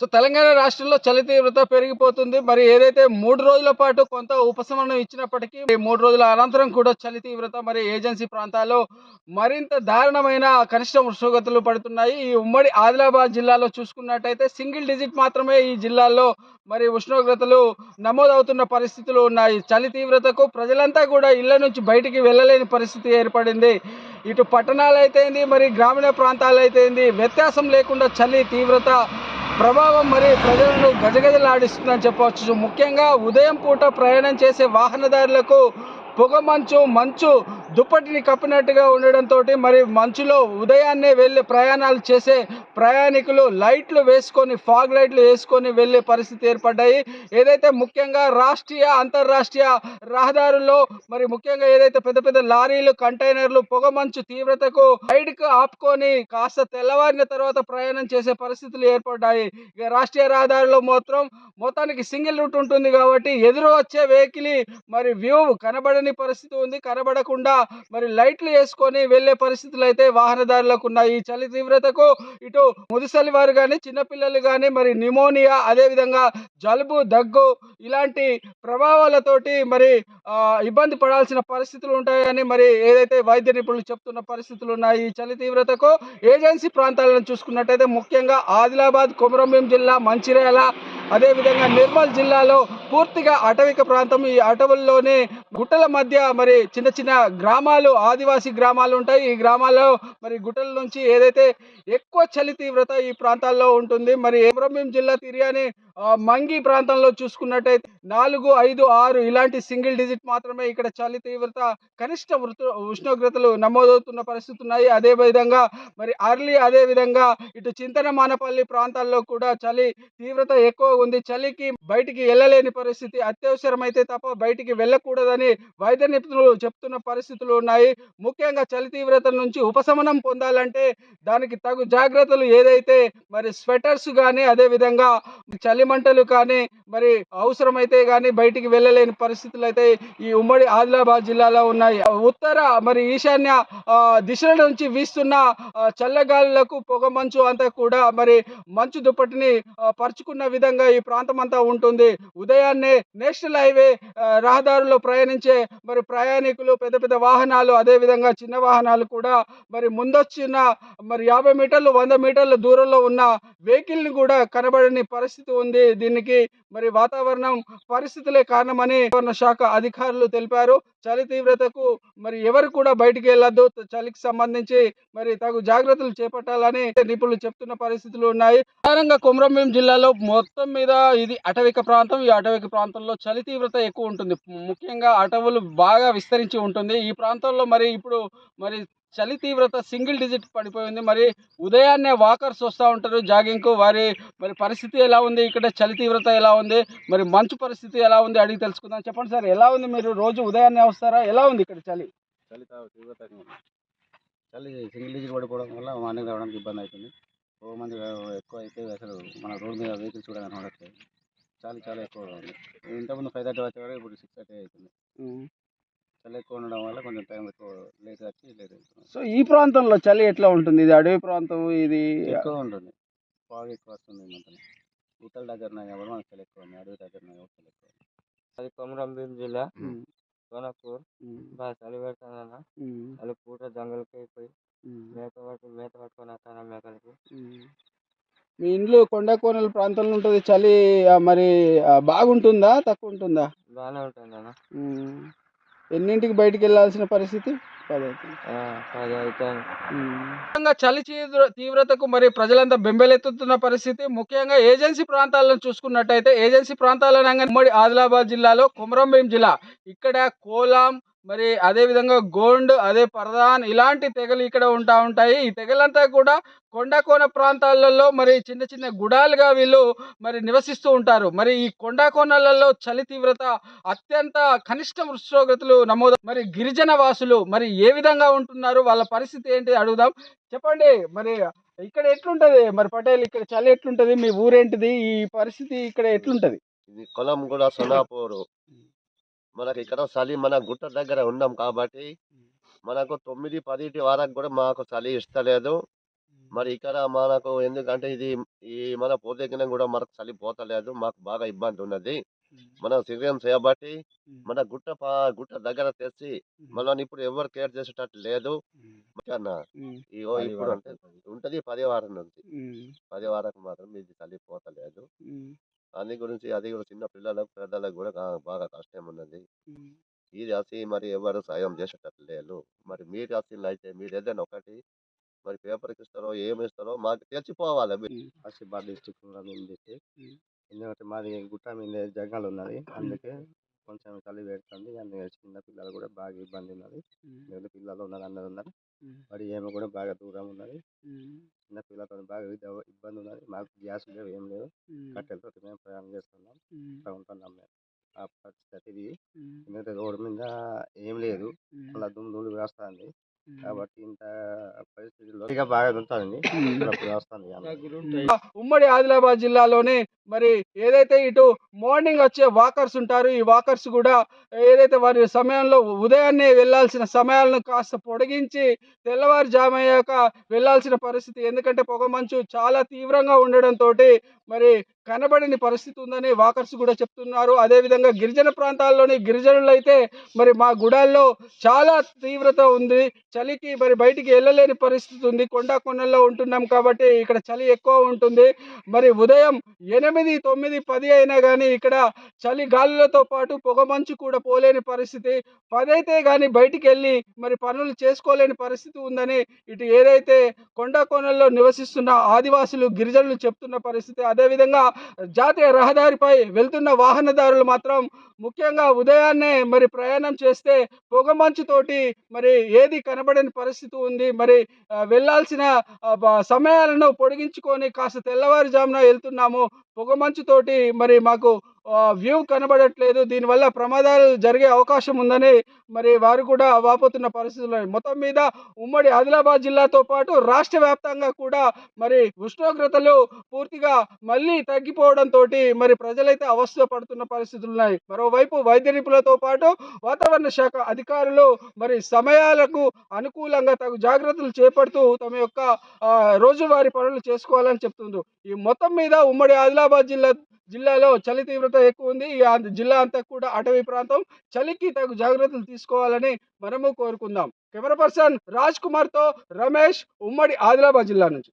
So Telangana రాష్ట్రంలో చలి తీవ్రత పెరిగిపోతుంది. మరి ఏదైతే మూడు రోజుల పాటు కొంత ఉపశమనం ఇచ్చినప్పటికీ మూడు రోజుల అనంతరం కూడా చలి తీవ్రత మరి ఏజెన్సీ ప్రాంతాల్లో మరింత దారుణమైన కనిష్ట ఉష్ణోగ్రతలు పడుతున్నాయి. ఈ ఉమ్మడి ఆదిలాబాద్ జిల్లాలో చూసుకున్నట్టయితే సింగిల్ డిజిట్ మాత్రమే ఈ జిల్లాలో మరి ఉష్ణోగ్రతలు నమోదవుతున్న పరిస్థితులు ఉన్నాయి. చలి తీవ్రతకు ప్రజలంతా కూడా ఇళ్ళ నుంచి బయటికి వెళ్ళలేని పరిస్థితి ఏర్పడింది. ఇటు పట్టణాలు అయితేంది మరి గ్రామీణ ప్రాంతాలు అయితేంది వ్యత్యాసం లేకుండా చలి తీవ్రత ప్రభావం మరి ప్రజలను గజగజలాడిస్తుందని చెప్పవచ్చు. ముఖ్యంగా ఉదయం పూట ప్రయాణం చేసే వాహనదారులకు పొగ మంచు మంచు దుప్పటిని కప్పినట్టుగా ఉండడంతో మరి మంచులో ఉదయాన్నే వెళ్ళి ప్రయాణాలు చేసే ప్రయాణికులు లైట్లు వేసుకొని ఫాగ్ లైట్లు వేసుకొని వెళ్ళే పరిస్థితి ఏర్పడ్డాయి. ఏదైతే ముఖ్యంగా రాష్ట్రీయ అంతర్రాష్ట్రీయ రహదారుల్లో మరి ముఖ్యంగా ఏదైతే పెద్ద పెద్ద లారీలు కంటైనర్లు పొగమంచు తీవ్రతకు సైడ్కు ఆపుకొని కాస్త తెల్లవారిన తర్వాత ప్రయాణం చేసే పరిస్థితులు ఏర్పడ్డాయి. ఇక రాష్ట్రీయ రహదారిలో మాత్రం మొత్తానికి సింగిల్ రూట్ ఉంటుంది కాబట్టి ఎదురు వచ్చే వెహికల్ మరి వ్యూ కనబడని పరిస్థితి ఉంది. కనబడకుండా మరి లైట్లు వేసుకొని వెళ్ళే పరిస్థితులు అయితే వాహనదారులకు ఉన్నాయి. ఈ చలి తీవ్రతకు ఇటు ముదిసలి వారు కానీ చిన్నపిల్లలు కానీ మరి నిమోనియా అదేవిధంగా జలుబు దగ్గు ఇలాంటి ప్రభావాలతోటి మరి ఇబ్బంది పడాల్సిన పరిస్థితులు ఉంటాయని మరి ఏదైతే వైద్య నిపుణులు చెప్తున్న పరిస్థితులు ఉన్నాయి ఈ చలి తీవ్రతకు ఏజెన్సీ ప్రాంతాలను చూసుకున్నట్టయితే ముఖ్యంగా ఆదిలాబాద్ కొమరంభీం జిల్లా మంచిర్యాల అదేవిధంగా నిర్మల్ జిల్లాలో పూర్తిగా అటవిక ప్రాంతం. ఈ అటవుల్లోనే గుట్టల మధ్య మరి చిన్న చిన్న గ్రామాలు ఆదివాసీ గ్రామాలు ఉంటాయి. ఈ గ్రామాల్లో మరి గుట్టల నుంచి ఏదైతే ఎక్కువ చలి తీవ్రత ఈ ప్రాంతాల్లో ఉంటుంది. మరి కొమరంభీం జిల్లా తిరియాని మంగి ప్రాంతంలో చూసుకున్నట్టయితే నాలుగు ఐదు ఆరు ఇలాంటి సింగిల్ డిజిట్ మాత్రమే ఇక్కడ చలి తీవ్రత కనిష్ట ఉష్ణోగ్రతలు నమోదవుతున్న పరిస్థితి ఉన్నాయి అదే విధంగా మరి అర్లీ అదే విధంగా ఇటు చింతన మానపల్లి ప్రాంతాల్లో కూడా చలి తీవ్రత ఎక్కువ ఉంది. చలికి బయటికి వెళ్ళలేని పరిస్థితి అత్యవసరమైతే తప్ప బయటికి వెళ్ళకూడదని వైద్య నిపుణులు చెప్తున్న పరిస్థితులు ఉన్నాయి. ముఖ్యంగా చలి తీవ్రత నుంచి ఉపశమనం పొందాలంటే దానికి తగు జాగ్రత్తలు ఏదైతే మరి స్వెటర్స్ కానీ అదే విధంగా చలి మంటలు కానీ మరి అవసరమైతే కానీ బయటికి వెళ్ళలేని పరిస్థితులు అయితే ఈ ఉమ్మడి ఆదిలాబాద్ జిల్లాలో ఉన్నాయి. ఉత్తర మరి ఈశాన్య దిశల నుంచి వీస్తున్న చల్లగాలులకు పొగమంచు అంతా కూడా మరి మంచు దుప్పటిని పరుచుకున్న విధంగా ఈ ప్రాంతం అంతా ఉంటుంది. ఉదయాన్నే నేషనల్ హైవే రహదారుల్లో ప్రయాణించే మరి ప్రయాణికులు పెద్ద పెద్ద వాహనాలు అదే విధంగా చిన్న వాహనాలు కూడా మరి ముందొచ్చిన మరి యాభై మీటర్లు వంద మీటర్ల దూరంలో ఉన్న వెహికల్ని కూడా కనబడని పరిస్థితి ఉంది. దీనికి మరి వాతావరణం పరిస్థితులే కారణమని వాతావరణ శాఖ అధికారులు తెలిపారు. చలి తీవ్రతకు మరి ఎవరు కూడా బయటికి వెళ్ళొద్దు. చలికి సంబంధించి మరి తగు జాగ్రత్తలు చేపట్టాలని నిపుణులు చెప్తున్న పరిస్థితులు ఉన్నాయి. ప్రధానంగా కొమరంభీం జిల్లాలో మొత్తం మీద ఇది అటవిక ప్రాంతం. ఈ అటవిక ప్రాంతంలో చలి తీవ్రత ఎక్కువ ఉంటుంది. ముఖ్యంగా అటవులు బాగా విస్తరించి ఉంటుంది. ఈ ప్రాంతంలో మరి ఇప్పుడు మరి చలి తీవ్రత సింగిల్ డిజిట్ పడిపోయింది. మరి ఉదయాన్నే వాకర్స్ వస్తూ ఉంటారు జాగింగ్కు. వారి మరి పరిస్థితి ఎలా ఉంది? ఇక్కడ చలి తీవ్రత ఎలా ఉంది? మరి మంచు పరిస్థితి ఎలా ఉంది? అడిగి తెలుసుకుందాం. చెప్పండి సార్ ఎలా ఉంది మీరు? రోజు ఉదయాన్నే వస్తారా? ఎలా ఉంది ఇక్కడ చలి? చలి తా- తీవ్రతంగా ఉంది. చలి సింగిల్ డిజిట్ పడిపోవడం వల్ల మార్నింగ్ రావడానికి ఇబ్బంది అవుతుంది. ఓ మంది ఎక్కువ అయితే అసలు మన రోడ్ మీద వెహికల్స్ కూడా కనబడట్లేదు. చాలా చాలా ఎక్కువగా ఉంది. ఇంతకుముందు ఫైవ్ థర్టీ వచ్చేవారు ఇప్పుడు సిక్స్ థర్టీ అవుతుంది. చలి ఎక్కువ ఉండడం వల్ల కొంచెం టైం ఎక్కువ లేట్ వచ్చి లేట్ అవుతుంది సో ఈ ప్రాంతంలో చలి ఎట్లా ఉంటుంది? ఇది అడవి ప్రాంతం ఇది ఎక్కువ ఉంటుంది. ఫాగ్ ఎక్కువ వస్తుంది మొత్తం ఈతల దగ్గర కాబట్టి మనకు చలి ఎక్కువ ఉంది. అడవి దగ్గర కాబట్టి చలి ఎక్కువ ఉంది. అది కొమరంభీం జిల్లా సోనాపూర్ బాగా చలి పెడుతుందన్న అది పూట జంగల్కి పోయి ఉమ్, మేక పట్టు మేత పట్టుకొని వస్తాను మేకలకి. మీ ఇండ్లు కొండ కోనల ప్రాంతంలో ఉంటుంది. చలి ఆ, మరి ఆ, బాగుంటుందా? తక్కువ ఉంటుందా? బాగానే ఉంటుంది అన్న. ఎన్నింటికి బయటికి వెళ్ళాల్సిన పరిస్థితి ముఖ్యంగా చలి తీవ్ర తీవ్రతకు మరి ప్రజలంతా బెంబెలెత్తుతున్న పరిస్థితి. ముఖ్యంగా ఏజెన్సీ ప్రాంతాలను చూసుకున్నట్టయితే ఏజెన్సీ ప్రాంతాలు అనగా ఉమ్మడి ఆదిలాబాద్ జిల్లాలో కొమరంభీం జిల్లా. ఇక్కడ కోలాం మరి అదే విధంగా గోండ్ అదే పరదాన్ ఇలాంటి తెగలు ఇక్కడ ఉంటా ఉంటాయి. ఈ తెగలంతా కూడా కొండకోన ప్రాంతాలలో మరి చిన్న చిన్న గుడాలుగా వీళ్ళు మరి నివసిస్తూ ఉంటారు. మరి ఈ కొండకోనలలో చలి తీవ్రత అత్యంత కనిష్ట ఉష్ణోగ్రతలు నమోదు మరి గిరిజన వాసులు మరి ఏ విధంగా ఉంటున్నారు? వాళ్ళ పరిస్థితి ఏంటి? అడుగుదాం. చెప్పండి. మరి ఇక్కడ ఎట్లుంటది? మరి పటేల్ ఇక్కడ చలి ఎట్లుంటది? మీ ఊరేంటిది? ఈ పరిస్థితి ఇక్కడ ఎట్లుంటది? ఇది కొలం కూడా సొనాపూరు. మనకి ఇక్కడ చలి మన గుట్ట దగ్గర ఉన్నాం కాబట్టి మనకు తొమ్మిది పదిటి వరకు కూడా మాకు చలి ఇస్తలేదు. మరి ఇక్కడ మనకు ఎందుకంటే ఇది ఈ మన పోతెక్కిన కూడా మనకు చలి పోతలేదు. మాకు బాగా ఇబ్బంది ఉన్నది. మనం శరీరం చేయబట్టి మన గుట్ట పా- గుట్ట దగ్గర తెచ్చి మనల్ని ఇప్పుడు ఎవరు కేర్ చేసేటట్టు లేదు. పది ఇప్పుడు ఉంటది పది వారం నుంచి. పది వారకు మాత్రం ఇది చలి పోతలేదు. దాని గురించి అది కూడా చిన్న పిల్లలకు పెద్దలకు కూడా కా- బాగా కష్టం ఉన్నది. ఇది వచ్చి మరి ఎవరు సాయం చేసేటట్టు లేదు మరి మీరు అసలు అయితే మీరు ఏదైనా ఒకటి మరి పేపర్కి ఇస్తారో ఏమి ఇస్తారో మాకు తెచ్చిపోవాలి మీరు. ఆసిఫాబాద్ డిస్టిక్ మేము ఉమ్. ఎందుకంటే మాది గుట్ట మీద జంగల్ ఉన్నది అందుకే కొంచెం చలి పెడుతుంది. అందుకే చిన్న పిల్లలు కూడా బాగా ఇబ్బంది ఉన్నది. మిగతా పిల్లలు ఉన్నారు అందరు ఉన్నారు. మరి ఏమో కూడా బాగా దూరం ఉన్నది. చిన్న పిల్లలతో బాగా ఇబ్బ- ఇబ్బంది ఉన్నది. మాకు గ్యాస్ లేవు ఏం లేవు. కట్టెలతో మేము ప్రయాణం చేస్తున్నాం. ఇట్లా ఉంటున్నాం మేము. ఆ పరిస్థితి. ఇది ఎందుకంటే రోడ్డు మీద ఏం లేదు. అలా దుమ్ము దుమ్ము వేస్తుంది కాబట్టి ఇంత పరిస్థితుల్లో ఇక బాగా ఉంటుంది వస్తుంది. ఉమ్మడి ఆదిలాబాద్ జిల్లాలోనే మరి ఏదైతే ఇటు మార్నింగ్ వచ్చే వాకర్స్ ఉంటారు ఈ వాకర్స్ కూడా ఏదైతే వారి సమయంలో ఉదయాన్నే వెళ్ళాల్సిన సమయాలను కాస్త పొడిగించి తెల్లవారుజాము అయ్యాక వెళ్ళాల్సిన పరిస్థితి ఎందుకంటే పొగ మంచు చాలా తీవ్రంగా ఉండడంతో మరి కనబడని పరిస్థితి ఉందని వాకర్స్ కూడా చెప్తున్నారు. అదేవిధంగా గిరిజన ప్రాంతాల్లోని గిరిజనులు అయితే మరి మా గుడాల్లో చాలా తీవ్రత ఉంది. చలికి మరి బయటికి వెళ్ళలేని పరిస్థితి ఉంది. కొండ కొండల్లో ఉంటున్నాం కాబట్టి ఇక్కడ చలి ఎక్కువ ఉంటుంది. మరి ఉదయం ఎనిమిది తొమ్మిది పది అయినా కానీ ఇక్కడ చలి గాలులతో పాటు పొగమంచు కూడా పోలేని పరిస్థితి. పదైతే కానీ బయటికి వెళ్ళి మరి పనులు చేసుకోలేని పరిస్థితి ఉందని ఇటు ఏదైతే కొండకోనల్లో నివసిస్తున్న ఆదివాసులు గిరిజనులు చెప్తున్న పరిస్థితి అదేవిధంగా జాతీయ రహదారిపై వెళ్తున్న వాహనదారులు మాత్రం ముఖ్యంగా ఉదయాన్నే మరి ప్రయాణం చేస్తే పొగమంచుతోటి మరి ఏది కనబడని పరిస్థితి ఉంది. మరి వెళ్ళాల్సిన సమయాలను పొడిగించుకొని కాస్త తెల్లవారుజామున వెళ్తున్నాము. పొగమంచుతోటి మరి మాకు వ్యూ కనబడట్లేదు. దీనివల్ల ప్రమాదాలు జరిగే అవకాశం ఉందని మరి వారు కూడా వాపోతున్న పరిస్థితులు ఉన్నాయి. మొత్తం మీద ఉమ్మడి ఆదిలాబాద్ జిల్లాతో పాటు రాష్ట్ర వ్యాప్తంగా కూడా మరి ఉష్ణోగ్రతలు పూర్తిగా మళ్ళీ తగ్గిపోవడంతో మరి ప్రజలైతే అవస్థ పడుతున్న పరిస్థితులు ఉన్నాయి. మరోవైపు వైద్య నిపుణులతో పాటు వాతావరణ శాఖ అధికారులు మరి సమయాలకు అనుకూలంగా తగు జాగ్రత్తలు చేపడుతూ తమ యొక్క రోజువారీ పనులు చేసుకోవాలని చెప్తుండ్రు. ఈ మొత్తం మీద ఉమ్మడి ఆదిలాబాద్ జిల్లా జిల్లాలో చలి తీవ్రత ఎక్కువ ఉంది. ఈ జిల్లా అంతా కూడా అటవీ ప్రాంతం చలికి తగు జాగ్రత్తలు తీసుకోవాలని మనము కోరుకుందాం. కెమెరా పర్సన్ రాజ్ కుమార్తో రమేష్ ఉమ్మడి ఆదిలాబాద్ జిల్లా నుంచి.